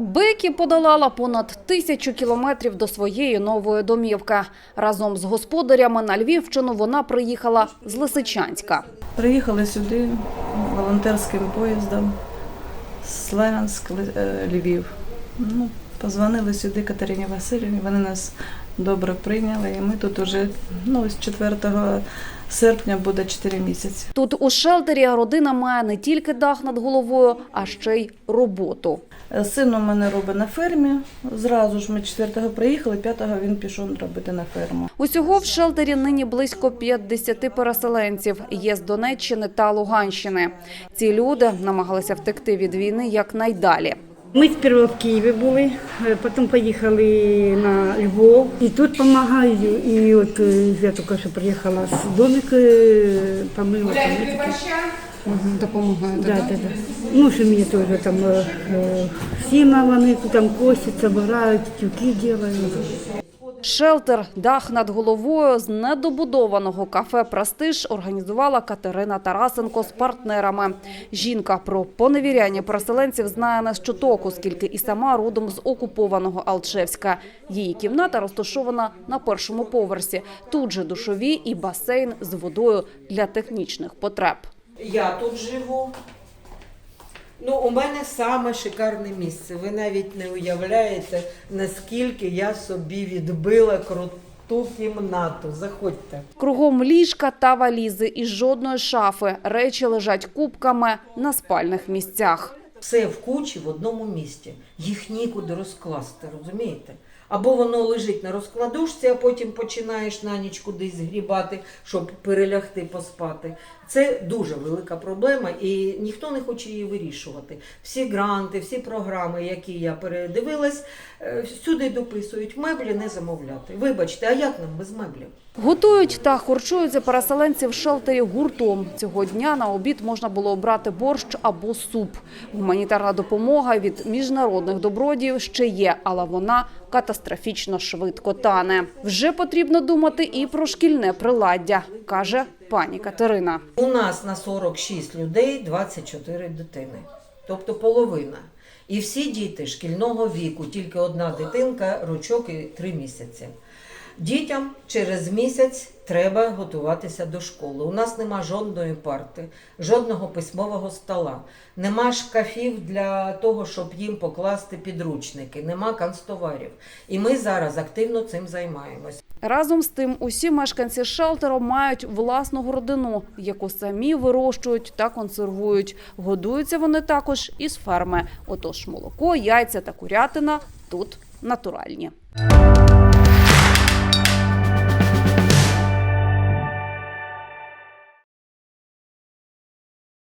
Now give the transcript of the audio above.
Бекі подолала понад тисячу кілометрів до своєї нової домівки. Разом з господарями на Львівщину вона приїхала з Лисичанська. Приїхали сюди волонтерським поїздом Славянськ, е, Львів. Ну, позвонили сюди Катерині Васильівні, вони нас добре прийняли, і ми тут уже ну, з 4 серпня буде 4 місяці. Тут у шелтері родина має не тільки дах над головою, а ще й роботу. Е, Син у мене робить на фермі. Зразу ж ми 4-го приїхали, 5-го він пішов робити на ферму. Усього в шелтері нині близько 50 переселенців. Є з Донеччини та Луганщини. Ці люди намагалися втекти від війни якнайдалі. Ми сперва в Києві були, е, потім поїхали на Львов. І тут допомагаю. І от е, я тільки що приїхала з домик, е, помила. допомагаю. і Да, да, да. Муж у мені теж там е, е, сіна, вони там косяться, собирають, тюки роблять. Шелтер, дах над головою з недобудованого кафе «Престиж» організувала Катерина Тарасенко з партнерами. Жінка про поневіряння переселенців знає не з чуток, оскільки і сама родом з окупованого Алчевська. Її кімната розташована на першому поверсі. Тут же душові і басейн з водою для технічних потреб. Я тут живу. Ну, у мене саме шикарне місце. Ви навіть не уявляєте, наскільки я собі відбила круту кімнату. Заходьте. Кругом ліжка та валізи і жодної шафи. Речі лежать кубками на спальних місцях. Все в кучі в одному місці. Їх нікуди розкласти, розумієте? Або воно лежить на розкладушці, а потім починаєш на ніч кудись згрібати, щоб перелягти, поспати. Це дуже велика проблема, і ніхто не хоче її вирішувати. Всі гранти, всі програми, які я передивилась, е, сюди дописують меблі не замовляти. Вибачте, а як нам без меблів? Готують та харчуються переселенці в шелтері гуртом. Цього дня на обід можна було обрати борщ або суп. Гуманітарна допомога від міжнародних добродіїв ще є, але вона катастрофічно швидко тане. Вже потрібно думати і про шкільне приладдя, каже пані Катерина. У нас на 46 людей 24 дитини, тобто половина. І всі діти шкільного віку, тільки одна дитинка, рочок і 3 місяці. Дітям через місяць треба готуватися до школи. У нас нема жодної парти, жодного письмового стола, нема шкафів для того, щоб їм покласти підручники, нема канцтоварів. І ми зараз активно цим займаємось. Разом з тим, усі мешканці шелтеру мають власну родину, яку самі вирощують та консервують. Годуються вони також із ферми. Отож, молоко, яйця та курятина тут натуральні.